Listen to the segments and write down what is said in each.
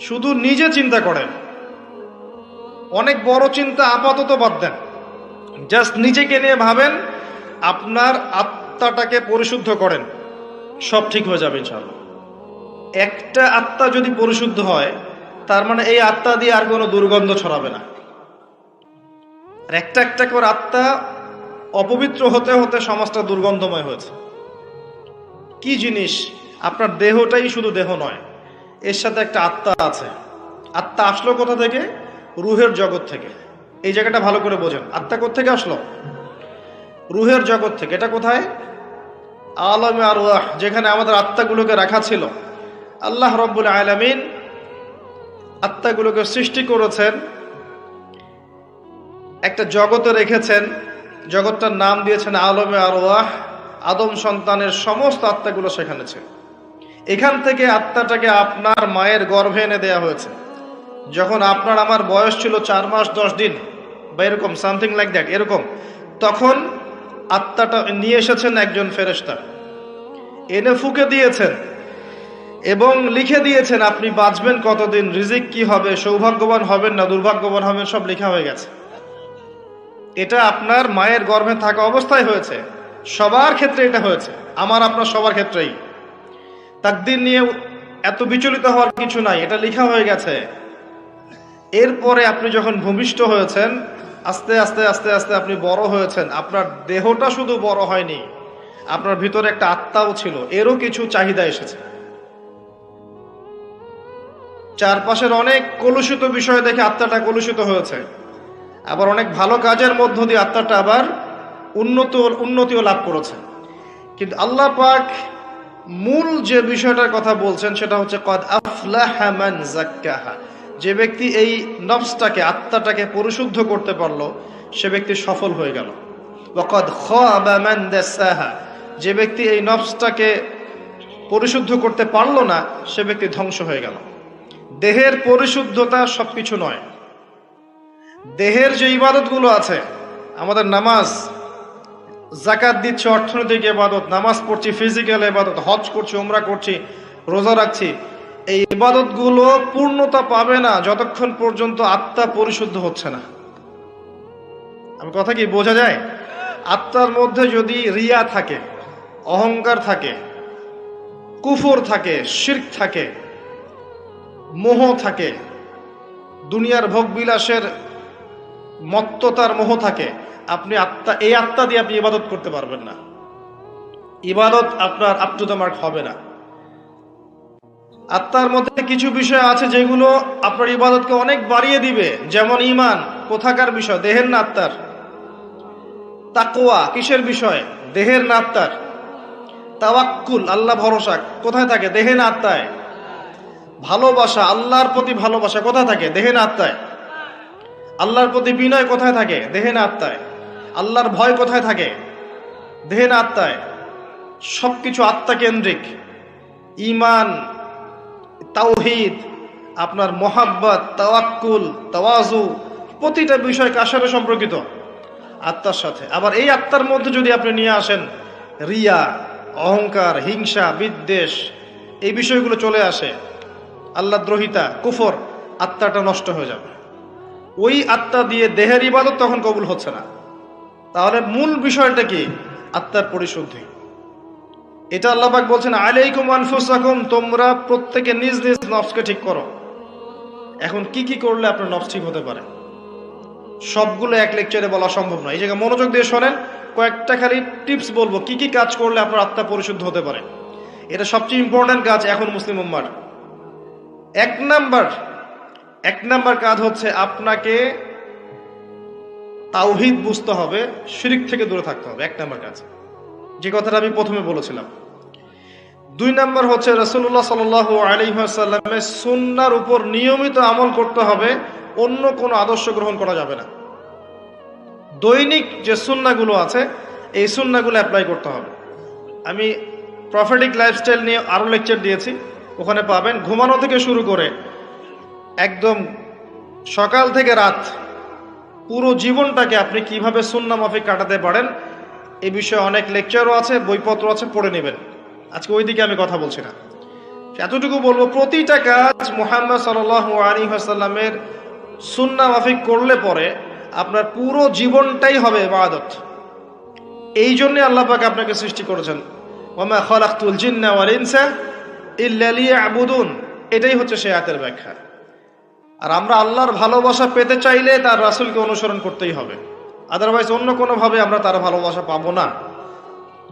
শুধু নিজে চিন্তা করেন। অনেক বড় চিন্তা আপাতত বাদ দেন। জাস্ট নিজেকে নিয়ে ভাবেন, আপনার আত্মাটাকে পরিশুদ্ধ করেন। সব ঠিক হয়ে যাবে ইনশাল্লাহ একটা আত্মা যদি পরিশুদ্ধ হয়, তার মানে এই আত্মা দিয়ে আর কোনো দুর্গন্ধ ছড়াবে না। আর একটা একটা করে আত্মা অপবিত্র হতে হতে সমাজটা দুর্গন্ধময় হয়েছে। কি জিনিস? আপনার দেহটাই শুধু দেহ নয়। এর সাথে একটা আত্মা আছে। আত্মা আসলো কোথা থেকে? রুহের জগৎ থেকে। এই জায়গাটা ভালো করে বোঝেন। আত্মা থেকে আসলো? রুহের জগৎ থেকে। এটা কোথায়? আলমে আর যেখানে আমাদের আত্মাগুলোকে রাখা ছিল। আল্লাহ রব্বুল আলমিন আত্মাগুলোকে সৃষ্টি করেছেন, একটা জগতে রেখেছেন। জগৎটার নাম দিয়েছেন আলমে আর আদম সন্তানের সমস্ত আত্মাগুলো সেখানে ছিল। এখান থেকে আত্মাটাকে আপনার মায়ের গর্ভে এনে দেয়া হয়েছে। যখন আপনার আমার বয়স ছিল চার মাস দশ দিন, বা এরকম সামথিং লাইক দ্যাট এরকম, তখন আত্মাটা নিয়ে এসেছেন একজন ফেরেস্তা এনে ফুকে দিয়েছেন এবং লিখে দিয়েছেন, আপনি বাঁচবেন কতদিন? রিজিক কি হবে? সৌভাগ্যবান হবেন না? দুর্ভাগ্যবান হবেন? সব লেখা হয়ে গেছে। এটা আপনার মায়ের গর্ভে থাকা অবস্থায় হয়েছে। সবার ক্ষেত্রে এটা হয়েছে। আমার, আপনার সবার ক্ষেত্রেই। তাকদিন নিয়ে এত বিচলিত হওয়ার কিছু নাই, এটা লেখা হয়ে গেছে। এরপরে আপনি যখন ভূমিষ্ঠ হয়েছেন, আস্তে আস্তে আস্তে আস্তে আপনি বড় হয়েছেন, আপনার দেহটা শুধু বড় হয়নি, আপনার ভিতরে একটা আত্মাও ছিল, এরও কিছু চাহিদা এসেছে। চারপাশের অনেক কলুষিত বিষয় দেখে আত্মাটা কলুষিত হয়েছে। আবার অনেক ভালো কাজের মধ্য দিয়ে আত্মাটা আবার উন্নত, উন্নতিও লাভ করেছে। কিন্তু আল্লাহ পাক মূল যে বিষয়টার কথা বলছেন সেটা হচ্ছে, কদ আফলাহা মান জাক্কাহা যে ব্যক্তি এই নফসটাকে, আত্মাটাকে পরিশুদ্ধ করতে পারল, সে ব্যক্তি সফল হয়ে গেল। ওয়াকদ খাবা মান দাসাহা। যে ব্যক্তি এই নফসটাকে পরিশুদ্ধ করতে পারল না, সে ব্যক্তি ধ্বংস হয়ে গেল। দেহের পরিশুদ্ধতা সব কিছু নয়। দেহের যে ইবাদতগুলো আছে, আমাদের নামাজ জাকাত দিচ্ছে, অর্থনৈতিক ইবাদত, নামাজ পড়ছি ফিজিক্যাল ইবাদত, হজ করছি, উমরা করছি, রোজা রাখছি। এই ইবাদতগুলো পূর্ণতা পাবে না যতক্ষণ পর্যন্ত আত্মা পরিশুদ্ধ হচ্ছে না। আমি কথা কি বোঝা যায়? আত্মার মধ্যে যদি রিয়া থাকে, অহংকার থাকে, কুফর থাকে, শির্ক থাকে, মোহ থাকে, দুনিয়ার ভোগ বিলাসের মত্ততার মোহ থাকে। আপনি আত্মা, এই আত্মা দিয়ে আপনি ইবাদত করতে পারবেন না। ইবাদত আপনার আপ টু মার্ক হবে না। আত্মার মধ্যে কিছু বিষয় আছে যেগুলো আপনার ইবাদতকে অনেক বাড়িয়ে দিবে। যেমন ইমান, কোথাকার বিষয়, দেহের না আত্মার। তাকোয়া কিসের বিষয়? দেহের না আত্মার। তাওয়াক্কুল, আল্লাহ ভরসা, কোথায় থাকে? দেহে না আত্মায়। ভালোবাসা, আল্লাহর প্রতি ভালোবাসা কোথায় থাকে? দেহে না আত্মায়। আল্লাহর প্রতি বিনয় কোথায় থাকে? দেহে না আত্মায়। আল্লাহর ভয় কোথায় থাকে? দেহে না আত্মায়। সব কিছু আত্মাকেন্দ্রিক। ইমান তাওহিদ, আপনার মোহাব্বত, তাওয়াক্কুল, তাওয়াজু, প্রতিটা বিষয় সাথে সম্পর্কিত আত্মার সাথে। আবার এই আত্মার মধ্যে যদি আপনি নিয়ে আসেন, রিয়া, অহংকার, হিংসা, বিদ্বেষ, এই বিষয়গুলো চলে আসে। আল্লাহ দ্রোহিতা, কুফর, আত্মাটা নষ্ট হয়ে যাবে। ওই আত্মা দিয়ে দেহের ইবাদত তখন কবুল হচ্ছে না। তাহলে মূল বিষয়টা কি? আত্মার পরিশুদ্ধি। এটা আল্লাহবাক বলছেন, আলাইকুম আনফুসাকুম, তোমরা প্রত্যেকে নিজ নিজ নফসকে ঠিক করো। এখন কি কি করলে আপনার নফস ঠিক হতে পারে? সবগুলো এক লেকচারে বলা সম্ভব নয়। এই জায়গায় মনোযোগ দিয়ে শোনেন, কয়েকটা খালি টিপস বলব, কি কি কাজ করলে আপনার আত্মা পরিশুদ্ধ হতে পারে। এটা সবচেয়ে ইম্পর্টেন্ট কাজ এখন মুসলিম উম্মার। এক নাম্বার এক নাম্বার কাজ হচ্ছে আপনাকে তাওহিদ বুঝতে হবে, শিরিক থেকে দূরে থাকতে হবে, এক নাম্বার কাজ। যে কথাটা আমি প্রথমে বলেছিলাম। দুই নাম্বার হচ্ছে রসুল্লাহ সাল আলিহাসাল্লামের সুন্নার উপর নিয়মিত আমল করতে হবে, অন্য কোনো আদর্শ গ্রহণ করা যাবে না। দৈনিক যে সুন্নাগুলো আছে, এই সুন্নাগুলো অ্যাপ্লাই করতে হবে। আমি প্রফেটিক লাইফস্টাইল নিয়ে আরও লেকচার দিয়েছি, ওখানে পাবেন, ঘুমানো থেকে শুরু করে একদম সকাল থেকে রাত পুরো জীবনটাকে আপনি কীভাবে সুন্না মাফিক কাটাতে পারেন, এ বিষয়ে অনেক লেকচারও আছে, বইপত্র আছে, পড়ে নেবেন। আজকে ওই দিকে আমি কথা বলছি না। এতটুকু বলব, প্রতিটা কাজ মোহাম্মদ সাল আলী আসাল্লামের সুন্না মাফিক করলে পরে আপনার পুরো জীবনটাই হবে ইবাদত। এই জন্যে আল্লাহ পাক আপনাকে সৃষ্টি করেছেন ওমা খলাকুল জিন্না ওয়াল ইনসা ইল্লা লিয়াবুদুন। এটাই হচ্ছে সে আয়াতের ব্যাখ্যা। আর আমরা আল্লাহর ভালোবাসা পেতে চাইলে তার রাসূলকে অনুসরণ করতেই হবে। আদারওয়াইজ অন্য কোনোভাবে আমরা তার ভালোবাসা পাবো না।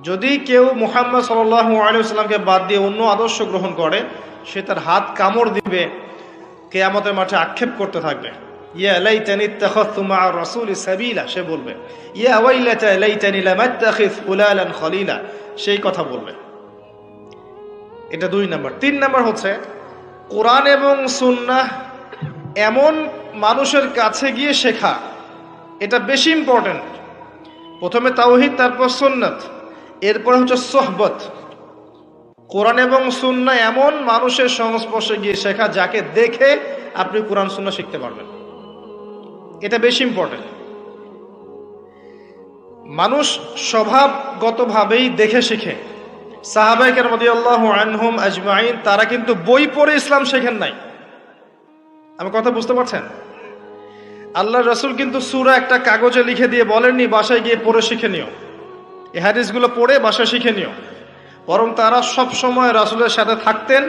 যদি কেউ মুহাম্মদ আলাইহি সাল্লামকে বাদ দিয়ে অন্য আদর্শ গ্রহণ করে, সে তার হাত কামড় দিবে, কেয়ামতের মাঠে আক্ষেপ করতে থাকবে। সাবিলা, সে বলবে সেই কথা বলবে। এটা দুই নাম্বার। তিন নাম্বার হচ্ছে, কোরআন এবং সুন্নাহ এমন মানুষের কাছে গিয়ে শেখা, এটা বেশি ইম্পর্টেন্ট প্রথমে তাওহিদ, তারপর সুন্নাত, এরপর হচ্ছে সোহবত। কোরআন এবং সুন্না এমন মানুষের সংস্পর্শে গিয়ে শেখা যাকে দেখে আপনি কোরআন সুন্না শিখতে পারবেন। এটা বেশি ইম্পর্টেন্ট মানুষ স্বভাবগতভাবেই দেখে শিখে। সাহাবাইকের মধ্যে আল্লাহ আনহুম আজমাইন, তারা কিন্তু বই পড়ে ইসলাম শেখেন নাই। আমি কথা বুঝতে পারছেন? আল্লাহ রসুল কিন্তু সুরা একটা কাগজে লিখে দিয়ে বলেননি, বাসায় গিয়ে পড়ে শিখে নিও। এ হাদিসগুলো পড়ে বাসায় শিখে নিও। বরং তারা সব সময় রাসুলের সাথে থাকতেন,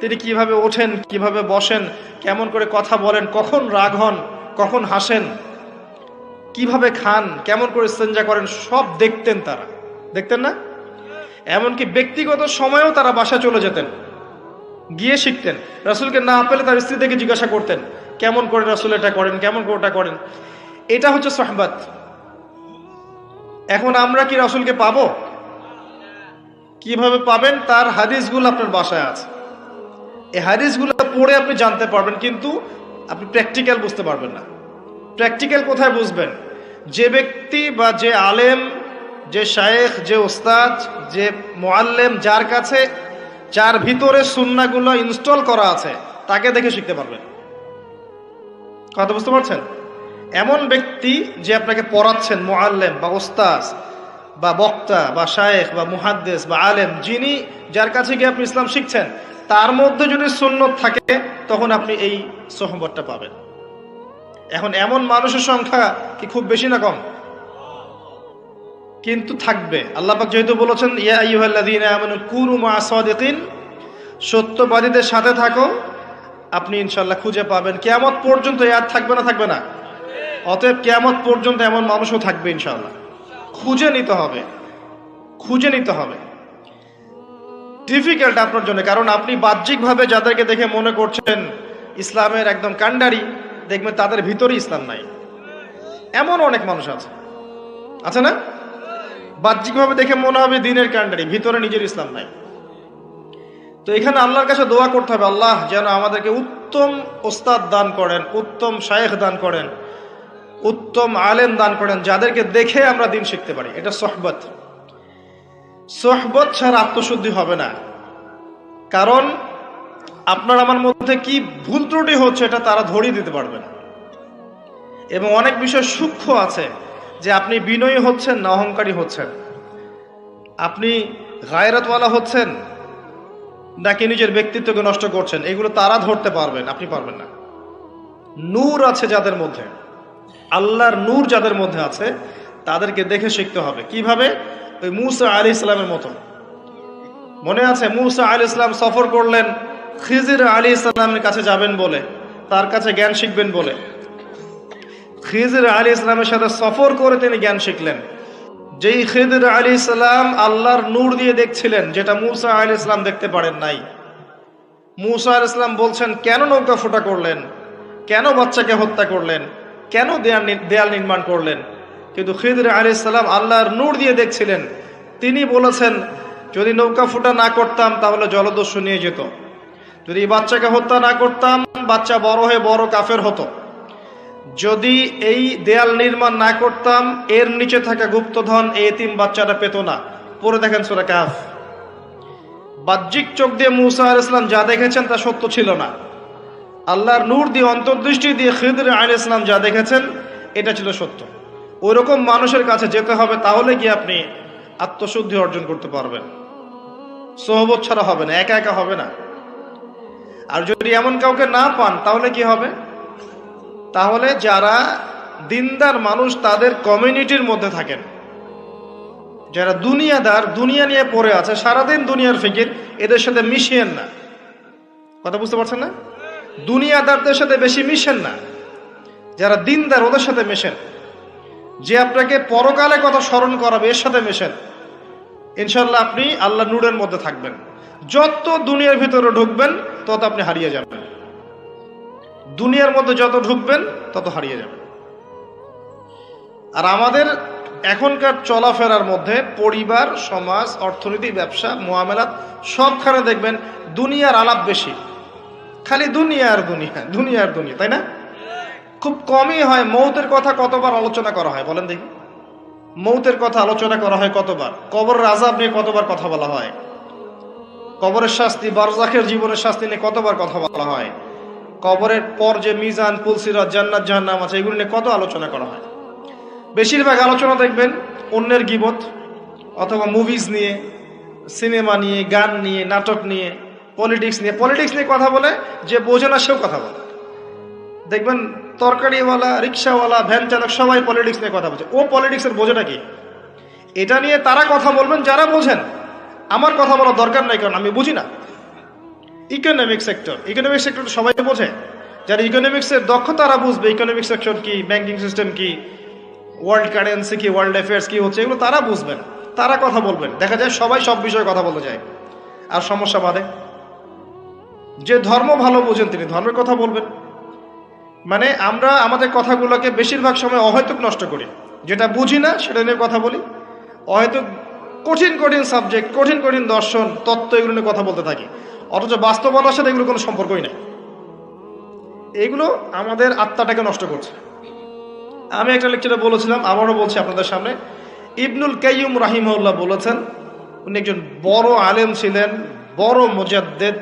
তিনি কীভাবে ওঠেন, কীভাবে বসেন, কেমন করে কথা বলেন, কখন রাগ হন, কখন হাসেন, কীভাবে খান, কেমন করে সেঞ্জা করেন, সব দেখতেন তারা। দেখতেন না? এমনকি ব্যক্তিগত সময়েও তারা বাসা চলে যেতেন। গিয়ে শিখতেন। রাসুলকে না পেলে তার স্ত্রী থেকে জিজ্ঞাসা করতেন, কেমন করে রাসুল এটা করেন, কেমন করে ওটা করেন? এটা হচ্ছে সহবাত। এখন আমরা কি রাসুলকে পাবো? কীভাবে পাবেন? তার হাদিসগুলো আপনার বাসায় আছে। এই হাদিসগুলো পড়ে আপনি জানতে পারবেন, কিন্তু আপনি প্র্যাকটিক্যাল বুঝতে পারবেন না। প্র্যাকটিক্যাল কোথায় বুঝবেন? যে ব্যক্তি বা যে আলেম, যে শায়েখ, যে ওস্তাদ, যে মোয়াল্লেম যার কাছে যার ভিতরে সুন্নাগুলো ইনস্টল করা আছে, তাকে দেখে শিখতে পারবেন। কথা বুঝতে পারছেন? এমন ব্যক্তি যে আপনাকে পড়াচ্ছেন মোয়াল্লেম বা ওস্তাজ বা বক্তা বা শায়েখ বা মুহাদ্দেস বা আলেম, যিনি যার কাছে গিয়ে আপনি ইসলাম শিখছেন, তার মধ্যে যদি সুন্নত থাকে, তখন আপনি এই সহমতটা পাবেন। এখন এমন মানুষের সংখ্যা কি খুব বেশি না কম? কিন্তু থাকবে। আল্লাহ পাক যেহেতু বলেছেন, ইয়া কুনু মা সত্যবাদীদের সাথে থাকো, আপনি ইনশাল্লাহ খুঁজে পাবেন। কেয়ামত পর্যন্ত ইয়াদ থাকবে না থাকবে না? অতএব কেয়ামত পর্যন্ত এমন মানুষও থাকবে ইনশাল্লাহ খুঁজে নিতে হবে। খুঁজে নিতে হবে। ডিফিকাল্ট আপনার জন্য, কারণ আপনি বাহ্যিকভাবে যাদেরকে দেখে মনে করছেন, ইসলামের একদম কান্ডারি দেখবেন তাদের ভিতরে ইসলাম নাই। এমন অনেক মানুষ আছে। আছে না? বাহ্যিকভাবে দেখে মনে হবে দিনের কান্ডারি ভিতরে নিজের ইসলাম নাই। তো এখানে আল্লাহর কাছে দোয়া করতে হবে, আল্লাহ যেন আমাদেরকে উত্তম ওস্তাদ দান করেন, উত্তম শায়েখ দান করেন, উত্তম আলেম দান করেন, যাদেরকে দেখে আমরা দিন শিখতে পারি। এটা সহবত। সহবত ছাড়া আত্মশুদ্ধি হবে না। কারণ আপনার আমার মধ্যে কি ভুল ত্রুটি হচ্ছে, এটা তারা ধরিয়ে দিতে পারবে না। এবং অনেক বিষয় সূক্ষ্ম আছে। যে আপনি বিনয়ী হচ্ছেন না অহংকারী হচ্ছেন? আপনি গায়রতওয়ালা হচ্ছেন নাকি নিজের ব্যক্তিত্বকে নষ্ট করছেন? এগুলো তারা ধরতে পারবেন, আপনি পারবেন না। নূর আছে যাদের মধ্যে। আল্লাহর নূর যাদের মধ্যে আছে, তাদেরকে দেখে শিখতে হবে। কীভাবে? ওই মুসা আলি ইসলামের মতো। মনে আছে, মুসা আলী ইসলাম সফর করলেন, খিজির আলী ইসলামের কাছে যাবেন বলে, তার কাছে জ্ঞান শিখবেন বলে। খিজির আলী ইসলামের সাথে সফর করে তিনি জ্ঞান শিখলেন। যেই খিদির আলী ইসলাম আল্লাহর নূর দিয়ে দেখছিলেন, যেটা মুসা আলী ইসলাম দেখতে পারেন নাই। মুসা আল ইসলাম বলছেন, কেন নৌকা ফোটা করলেন? কেন বাচ্চাকে হত্যা করলেন? কেন দেয়াল দেয়াল নির্মাণ করলেন? কিন্তু খিদির আলী ইসলাম আল্লাহর নূর দিয়ে দেখছিলেন। তিনি বলেছেন, যদি নৌকা ফুটা না করতাম, তাহলে জলদস্যু নিয়ে যেত। যদি বাচ্চাকে হত্যা না করতাম, বাচ্চা বড় হয়ে বড় কাফের হতো। যদি এই দেয়াল নির্মাণ না করতাম, এর নিচে থাকা গুপ্তধন এই এতিম বাচ্চাটা পেত না। পরে দেখেন সুরা কাফ বাহ্যিক চোখ দিয়ে মুসা আল ইসলাম যা দেখেছেন তা সত্য ছিল না। আল্লাহর নূর দিয়ে অন্তর্দৃষ্টি দিয়ে খিদর আল ইসলাম যা দেখেছেন, এটা ছিল সত্য। ওই রকম মানুষের কাছে যেতে হবে, তাহলে গিয়ে আপনি আত্মশুদ্ধি অর্জন করতে পারবেন। সোহবত ছাড়া হবে না, একা একা হবে না। আর যদি এমন কাউকে না পান, তাহলে কি হবে? তাহলে যারা দিনদার মানুষ, তাদের কমিউনিটির মধ্যে থাকেন। যারা দুনিয়াদার, দুনিয়া নিয়ে পড়ে আছে, সারাদিন দুনিয়ার ফিকির, এদের সাথে মিশিয়েন না। কথা বুঝতে পারছেন না? দুনিয়াদারদের সাথে বেশি মিশেন না। যারা দিনদার, ওদের সাথে মেশেন। যে আপনাকে পরকালে কথা স্মরণ করাবে, এর সাথে মেশেন। ইনশাল্লাহ আপনি আল্লাহ নূরের মধ্যে থাকবেন। যত দুনিয়ার ভিতরে ঢুকবেন, তত আপনি হারিয়ে যাবেন। দুনিয়ার মধ্যে যত ঢুকবেন, তত হারিয়ে যাবেন। আর আমাদের এখনকার চলাফেরার মধ্যে পরিবার, সমাজ, অর্থনীতি, ব্যবসা, মোয়ামেলাত সবখানে দেখবেন দুনিয়ার আলাপ বেশি। খালি দুনিয়া আর দুনিয়া দুনিয়া আর দুনিয়া, তাই না? খুব কমই হয় মৌতের কথা কতবার আলোচনা করা হয়, বলেন দেখি। মৌতের কথা আলোচনা করা হয় কতবার? কবর রাজাব নিয়ে কতবার কথা বলা হয়? কবরের শাস্তি, বারজাখের জীবনের শাস্তি নিয়ে কতবার কথা বলা হয়? কবরের পর যে মিজান পুলসিরাত জান্নাত, জাহান্নাম আছে, এগুলো নিয়ে কত আলোচনা করা হয়? বেশিরভাগ আলোচনা দেখবেন অন্যের গিবত অথবা মুভিজ নিয়ে সিনেমা নিয়ে, গান নিয়ে, নাটক নিয়ে পলিটিক্স নিয়ে। পলিটিক্স নিয়ে কথা বলে, যে বোঝে না সেও কথা বলে। দেখবেন তরকারিওয়ালা, রিক্সাওয়ালা, ভ্যান চালক সবাই পলিটিক্স নিয়ে কথা বলছে। ও পলিটিক্সের বোঝেটা কি? এটা নিয়ে তারা কথা বলবেন, যারা বোঝেন। আমার কথা বলার দরকার নাই, কারণ আমি বুঝি না। ইকোনমিক সেক্টর ইকোনমিক সেক্টর সবাই বোঝে। যারা ইকোনমিক্সের দক্ষ তারা বুঝবে। ইকোনমিক সেক্টর কি ব্যাংকিং সিস্টেম কি ওয়ার্ল্ড কারেন্সি কি ওয়ার্ল্ড অ্যাফেয়ার্স কি হচ্ছে, এগুলো তারা বুঝবেন তারা কথা বলবেন দেখা যায় সবাই সব বিষয়ে কথা বলতে যায়। আর সমস্যা বাদে, যে ধর্ম ভালো বোঝেন তিনি, ধর্মের কথা বলবেন। মানে আমরা আমাদের কথাগুলোকে বেশিরভাগ সময় অহেতুক নষ্ট করি। যেটা বুঝি না, সেটা নিয়ে কথা বলি। অহেতুক কঠিন কঠিন সাবজেক্ট কঠিন কঠিন দর্শন, তত্ত্ব এগুলো নিয়ে কথা বলতে থাকি। অথচ বাস্তবতার সাথে এগুলো কোনো সম্পর্কই নেই। এগুলো আমাদের আত্মাটাকে নষ্ট করছে। আমি একটা লেকচারে বলেছিলাম, আবারও বলছি আপনাদের সামনে। ইবনুল কাইয়ুম রাহিমউল্লাহ বলেছেন, উনি একজন বড় আলেম ছিলেন, বড় মুজাদ্দেদ,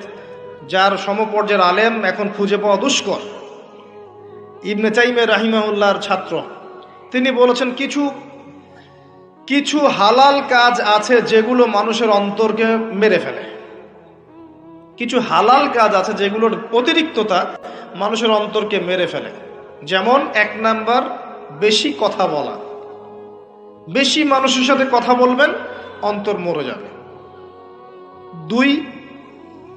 যার সমপর্যায়ের আলেম এখন খুঁজে পাওয়া দুষ্কর। ইবনে চাইমে রাহিমাউল্লাহর ছাত্র। তিনি বলেছেন, কিছু কিছু হালাল কাজ আছে যেগুলো মানুষের অন্তরকে মেরে ফেলে। কিছু হালাল কাজ আছে যেগুলোর অতিরিক্ততা মানুষের অন্তরকে মেরে ফেলে। যেমন এক নাম্বার, বেশি কথা বলা। বেশি মানুষের সাথে কথা বলবেন, অন্তর মরে যাবে। দুই,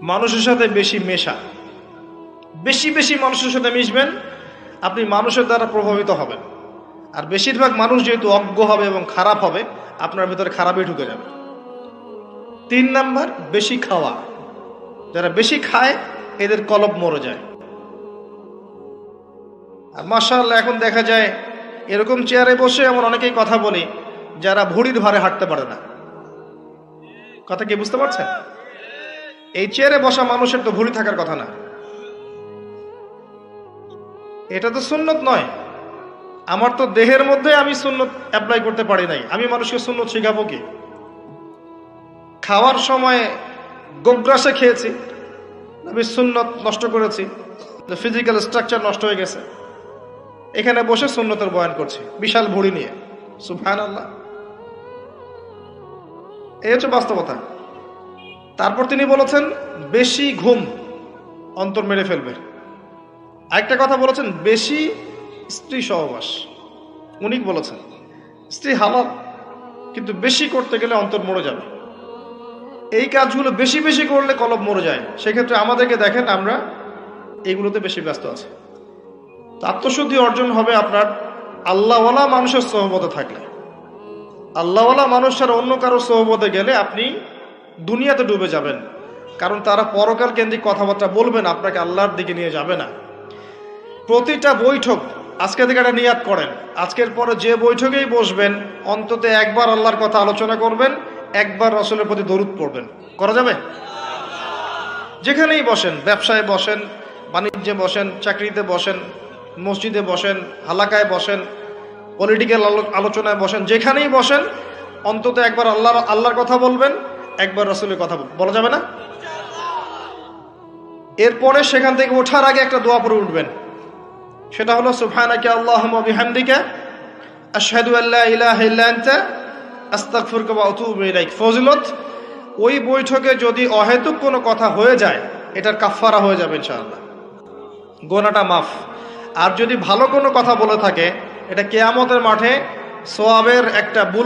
মানুষের সাথে বেশি মেশা। বেশি বেশি মানুষের সাথে মিশবেন, আপনি মানুষের দ্বারা প্রভাবিত হবেন। আর বেশিরভাগ মানুষ যেহেতু অজ্ঞ হবে এবং খারাপ হবে, আপনার ভেতরে খারাপই ঢুকে যাবে। তিন নাম্বার, বেশি খাওয়া। যারা বেশি খায়, এদের কলব মরে যায়। আর মার্শাল্লাহ এখন দেখা যায়, এরকম চেয়ারে বসে এমন অনেকেই কথা বলি, যারা ভুড়ির ভারে হাঁটতে পারে না। কথা কি বুঝতে পারছেন? এই চেয়ারে বসা মানুষের তো ভুড়ি থাকার কথা না। এটা তো সুন্নত নয়। আমার তো দেহের মধ্যে আমি সুন্নত অ্যাপ্লাই করতে পারি নাই। আমি মানুষকে সুন্নত শিখাবো কি? খাওয়ার সময় গোগ্রাসে খেয়েছি। আমি সুন্নত নষ্ট করেছি। ফিজিক্যাল স্ট্রাকচার নষ্ট হয়ে গেছে। এখানে বসে সুন্নতের বয়ান করছি। বিশাল ভুড়ি নিয়ে। সুফান আল্লাহ এই হচ্ছে বাস্তবতা। তারপর তিনি বলেছেন, বেশি ঘুম অন্তর মেরে ফেলবে। আরেকটা কথা বলেছেন, বেশি স্ত্রী সহবাস। উনি বলেছেন, স্ত্রী হালাল, কিন্তু বেশি করতে গেলে অন্তর মরে যাবে। এই কাজগুলো বেশি বেশি করলে কলব মরে যায়। সেক্ষেত্রে আমাদেরকে দেখেন আমরা এইগুলোতে বেশি ব্যস্ত আছি। আত্মশুদ্ধি অর্জন হবে আপনার আল্লাহওয়ালা মানুষের সহবতে থাকলে। আল্লাহওয়ালা মানুষ ছাড়া অন্য কারও সহবতে গেলে আপনি দুনিয়াতে ডুবে যাবেন। কারণ তারা পরকাল কেন্দ্রিক কথাবার্তা বলবেন আপনাকে আল্লাহর দিকে নিয়ে যাবে না। প্রতিটা বৈঠক আজকে থেকে একটা নিয়াত করেন। আজকের পরে যে বৈঠকেই বসবেন, অন্তত একবার আল্লাহর কথা আলোচনা করবেন একবার রসুলের প্রতি দরুদ পড়বেন। করা যাবে? যেখানেই বসেন, ব্যবসায় বসেন, বাণিজ্যে বসেন, চাকরিতে বসেন, মসজিদে বসেন, হালাকায় বসেন পলিটিক্যাল আলোচনায় বসেন, যেখানেই বসেন, অন্তত একবার আল্লাহর আল্লাহর কথা বলবেন, একবার রসুলের কথা বলা যাবে না? এরপরে সেখান থেকে ওঠার আগে একটা দোয়া পড়ে উঠবেন। সেটা হলো আল্লাহুম্মা বিহামদিকা, আশহাদু আল্লা ইলাহা ইল্লা আনতা আস্তাগফিরুকা কবা অতুবাইক ফজিলত, ওই বৈঠকে যদি অহেতুক কোনো কথা হয়ে যায়, এটার কাফারা হয়ে যাবে ইনশাআল্লাহ। গোনাটা মাফ। আর যদি ভালো কোনো কথা বলে থাকে, এটা কেয়ামতের মাঠে সোয়াবের একটা বুল